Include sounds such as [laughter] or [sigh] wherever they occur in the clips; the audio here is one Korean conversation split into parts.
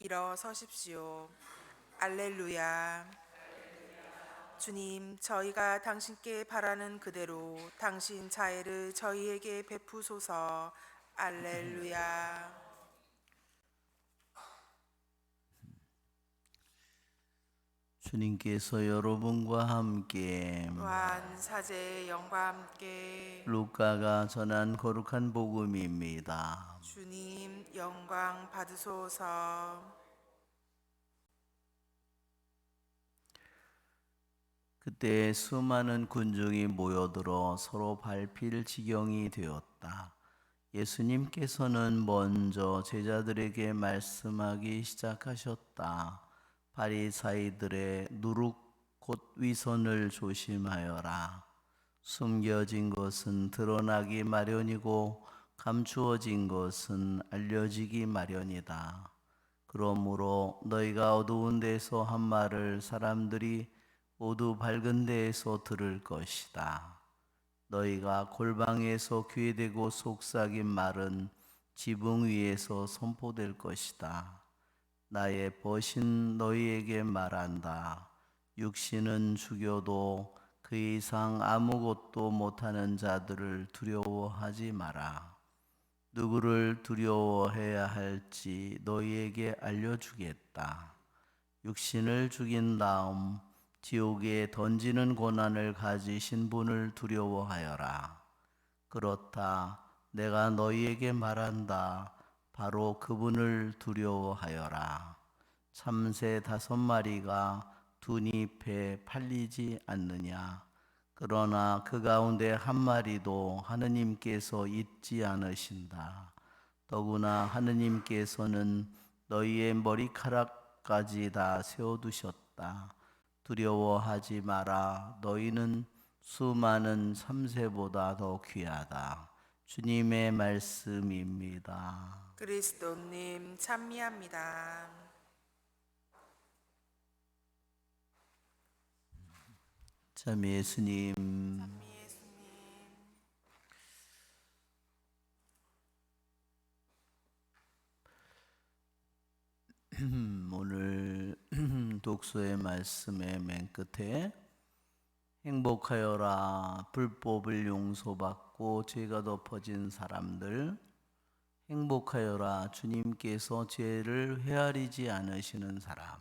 일어서십시오. 알렐루야. 주님, 저희가 당신께 바라는 그대로 당신 자애를 저희에게 베푸소서. 알렐루야. 주님께서 여러분과 함께 또한 사제의 영과 함께 루카가 전한 거룩한 복음입니다. 주님 영광 받으소서. 그때 수많은 군중이 모여들어 서로 밟힐 지경이 되었다. 예수님께서는 먼저 제자들에게 말씀하기 시작하셨다. 바리사이들의 누룩 곧 위선을 조심하여라. 숨겨진 것은 드러나기 마련이고 감추어진 것은 알려지기 마련이다. 그러므로 너희가 어두운 데서 한 말을 사람들이 모두 밝은 데에서 들을 것이다. 너희가 골방에서 귀에 대고 속삭인 말은 지붕 위에서 선포될 것이다. 나의 벗인 너희에게 말한다. 육신은 죽여도 그 이상 아무것도 못하는 자들을 두려워하지 마라. 누구를 두려워해야 할지 너희에게 알려주겠다. 육신을 죽인 다음 지옥에 던지는 고난을 가지신 분을 두려워하여라. 그렇다. 내가 너희에게 말한다. 바로 그분을 두려워하여라. 참새 다섯 마리가 두 잎에 팔리지 않느냐. 그러나 그 가운데 한 마리도 하느님께서 잊지 않으신다. 더구나 하느님께서는 너희의 머리카락까지 다 세워두셨다. 두려워하지 마라. 너희는 수많은 참새보다 더 귀하다. 주님의 말씀입니다. 그리스도님 찬미합니다. 참 예수님 찬미 예수님. 음, 오늘 [clears throat] 독서의 말씀의 맨 끝에 행복하여라 불법을 용서받고 죄가 덮어진 사람들 행복하여라 주님께서 죄를 헤아리지 않으시는 사람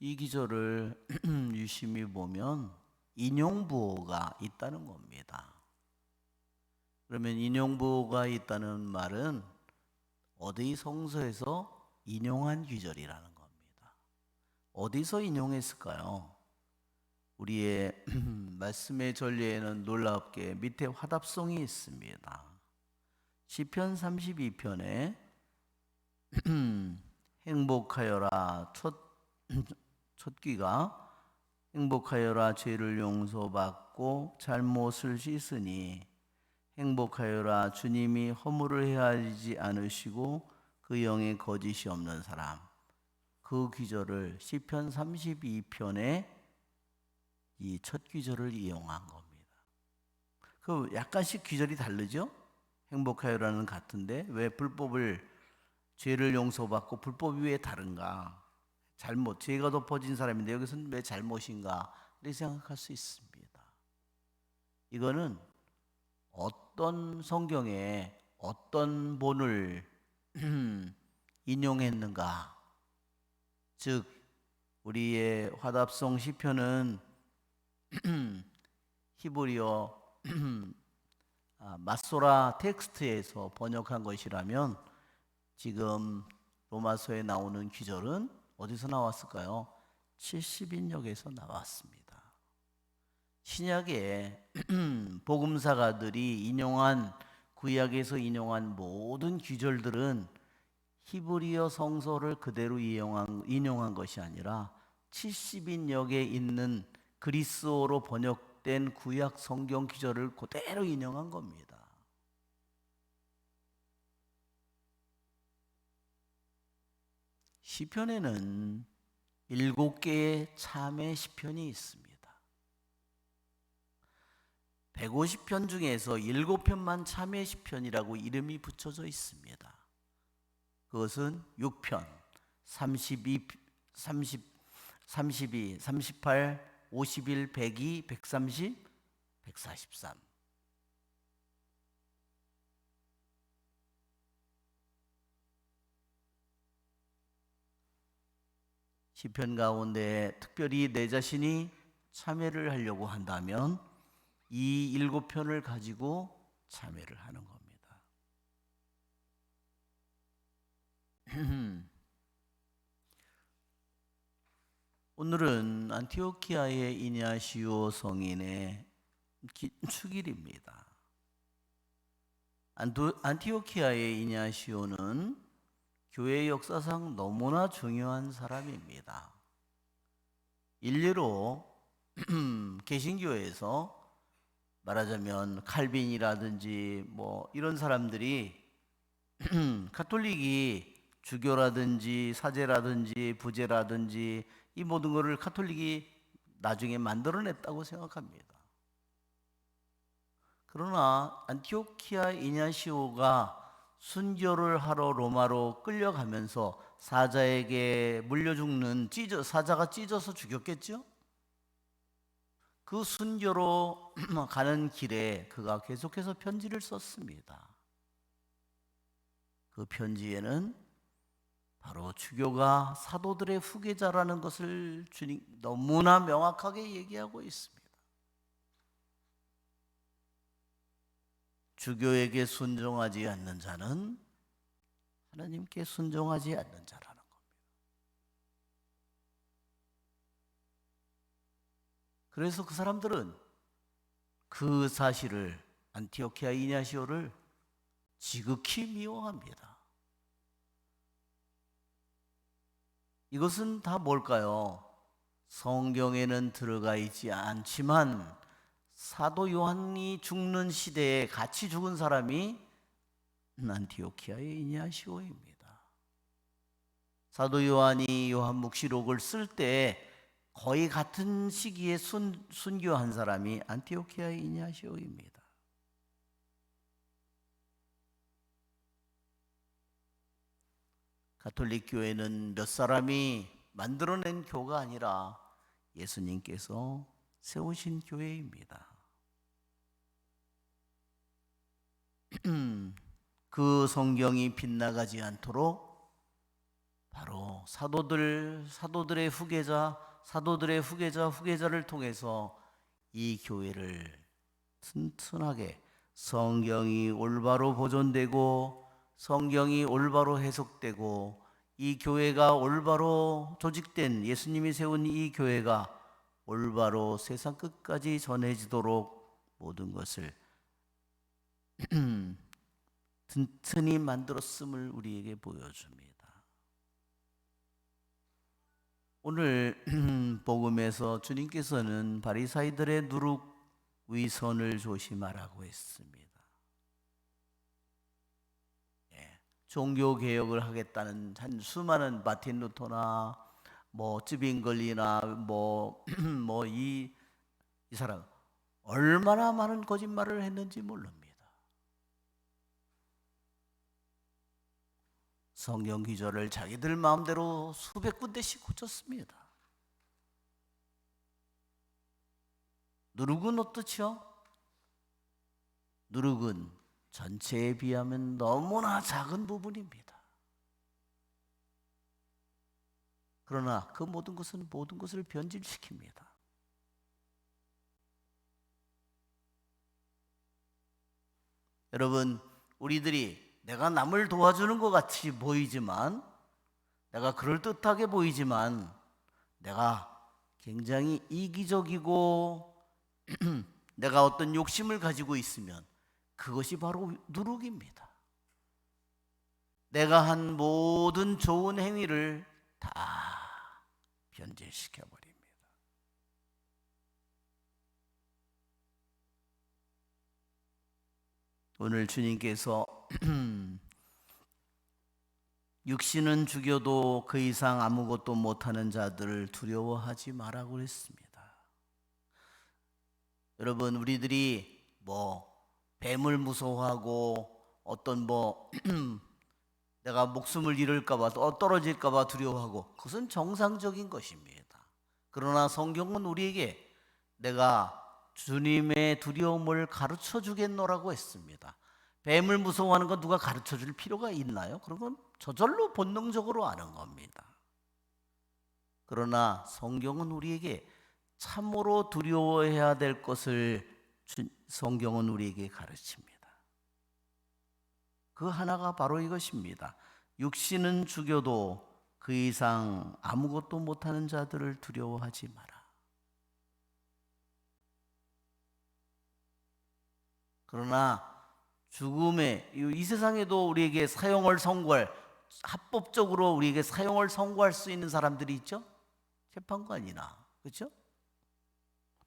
이 기절을 [clears throat] 유심히 보면 인용부호가 있다는 겁니다. 그러면 인용부호가 있다는 말은 어디 성서에서 인용한 귀절이라는 겁니다. 어디서 인용했을까요? 우리의 [clears throat] 말씀의 전례에는 놀랍게 밑에 화답송이 있습니다. 시편 32편에 [clears throat] 행복하여라 첫, [clears throat] 첫 귀가 행복하여라 죄를 용서받고 잘못을 씻으니 행복하여라 주님이 허물을 헤아리지 않으시고 그 영에 거짓이 없는 사람. 그 귀절을 시편 32편에 이 첫 귀절을 이용한 겁니다. 그 약간씩 귀절이 다르죠? 행복하여라는 같은데 왜 불법을 죄를 용서받고 불법이 왜 다른가? 잘못 죄가 덮어진 사람인데 여기서는 왜 잘못인가? 이렇게 생각할 수 있습니다. 이거는 어떤 성경에 어떤 본을 [clears throat] 인용했는가? 즉 우리의 화답송 시편은 [clears throat] 히브리어 아, [clears throat] 마소라 텍스트에서 번역한 것이라면 지금 로마서에 나오는 기절은 어디서 나왔을까요? 70인역에서 나왔습니다. 신약의 [clears throat] 복음사가들이 인용한 구약에서 인용한 모든 귀절들은 히브리어 성서를 그대로 인용한, 인용한 것이 아니라 70인역에 있는 그리스어로 번역 된 구약 성경 기절을 그대로 인용한 겁니다. 시편에는 일곱 개의 참의 시편이 있습니다. 150편 중에서 7편만 참의 시편이라고 이름이 붙여져 있습니다. 그것은 6편 32 30 32 38 51 102 130 143 시편 가운데 특별히 내 자신이 참여를 하려고 한다면 이 일곱 편을 가지고 참여를 하는 겁니다. [clears throat] 오늘은 안티오키아의 이냐시오 성인의 기- 축일입니다. 안티오키아의 이냐시오는 교회 역사상 너무나 중요한 사람입니다. 일례로 [clears throat] 개신교에서 말하자면 칼빈이라든지 뭐 이런 사람들이 [clears throat] 카톨릭이 주교라든지 사제라든지 부제라든지 이 모든 것을 카톨릭이 나중에 만들어냈다고 생각합니다. 그러나 안티오키아 이냐시오가 순교를 하러 로마로 끌려가면서 사자에게 물려 죽는 찢어 사자가 찢어서 죽였겠죠? 그 순교로 [clears throat] 가는 길에 그가 계속해서 편지를 썼습니다. 그 편지에는 바로 주교가 사도들의 후계자라는 것을 주님 너무나 명확하게 얘기하고 있습니다. 주교에게 순종하지 않는 자는 하나님께 순종하지 않는 자라는 겁니다. 그래서 그 사람들은 그 사실을 안티오키아 이냐시오를 지극히 미워합니다. 이것은 다 뭘까요? 성경에는 들어가 있지 않지만 사도 요한이 죽는 시대에 같이 죽은 사람이 안티오키아의 이냐시오입니다. 사도 요한이 요한 묵시록을 쓸 때 거의 같은 시기에 순, 순교한 사람이 안티오키아의 이냐시오입니다. 가톨릭 교회는 몇 사람이 만들어낸 교가 아니라 예수님께서 세우신 교회입니다. [clears throat] 그 성경이 빗나가지 않도록 바로 사도들 사도들의 후계자 사도들의 후계자 후계자를 통해서 이 교회를 튼튼하게 성경이 올바로 보존되고 성경이 올바로 해석되고 이 교회가 올바로 조직된 예수님이 세운 이 교회가 올바로 세상 끝까지 전해지도록 모든 것을 [clears throat] 튼튼히 만들었음을 우리에게 보여줍니다. 오늘 [clears throat] 복음에서 주님께서는 바리사이들의 누룩 위선을 조심하라고 했습니다. 예, 종교 개혁을 하겠다는 한 수많은 마틴 루터나 뭐 쯔빙걸리나 뭐 [clears throat] 뭐 이 이 사람 얼마나 많은 거짓말을 했는지 모릅니다. 성경 기절을 자기들 마음대로 수백 군데씩 고쳤습니다. 누룩은 어떻죠? 누룩은 전체에 비하면 너무나 작은 부분입니다. 그러나 그 모든 것은 모든 것을 변질시킵니다. 여러분, 우리들이 내가 남을 도와주는 것 같이 보이지만, 내가 그럴듯하게 보이지만, 내가 굉장히 이기적이고, [clears throat] 내가 어떤 욕심을 가지고 있으면, 그것이 바로 누룩입니다. 내가 한 모든 좋은 행위를 다 변질시켜 버립니다. 오늘 주님께서 [clears throat] 육신은 죽여도 그 이상 아무것도 못하는 자들을 두려워하지 말라고 그랬습니다. 여러분 우리들이 뭐 뱀을 무서워하고 어떤 뭐 [clears throat] 내가 목숨을 잃을까봐 또 떨어질까봐 두려워하고 그것은 정상적인 것입니다. 그러나 성경은 우리에게 내가 주님의 두려움을 가르쳐 주겠노라고 했습니다. 뱀을 무서워하는 건 누가 가르쳐 줄 필요가 있나요? 그런 건 저절로 본능적으로 아는 겁니다. 그러나 성경은 우리에게 참으로 두려워해야 될 것을 주- 성경은 우리에게 가르칩니다. 그 하나가 바로 이것입니다. 육신은 죽여도 그 이상 아무것도 못하는 자들을 두려워하지 마라. 그러나 죽음의 이- 이 세상에도 우리에게 사형을 선고할 합법적으로 우리에게 사형을 선고할 수 있는 사람들이 있죠. 재판관이나 그렇죠?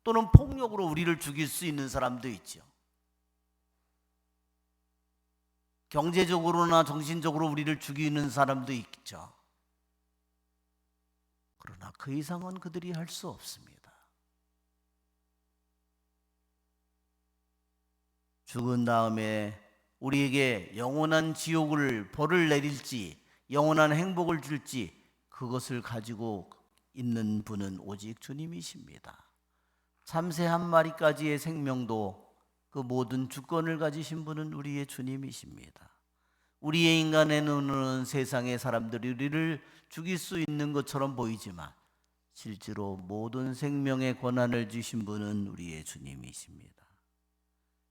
또는 폭력으로 우리를 죽일 수 있는 사람도 있죠. 경제적으로나 정신적으로 우리를 죽이는 사람도 있죠. 그러나 그 이상은 그들이 할 수 없습니다. 죽은 다음에 우리에게 영원한 지옥을 벌을 내릴지 영원한 행복을 줄지 그것을 가지고 있는 분은 오직 주님이십니다. 참새 한 마리까지의 생명도 그 모든 주권을 가지신 분은 우리의 주님이십니다. 우리의 인간의 눈은 세상의 사람들이 우리를 죽일 수 있는 것처럼 보이지만 실제로 모든 생명의 권한을 주신 분은 우리의 주님이십니다.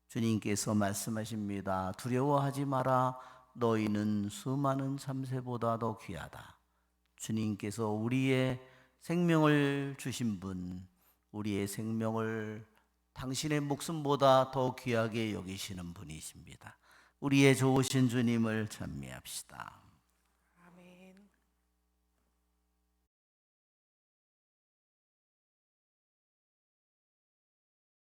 주님께서 말씀하십니다. 두려워하지 마라. 너희는 수많은 참새보다 더 귀하다. 주님께서 우리의 생명을 주신 분, 우리의 생명을 당신의 목숨보다 더 귀하게 여기시는 분이십니다. 우리의 좋으신 주님을 찬미합시다.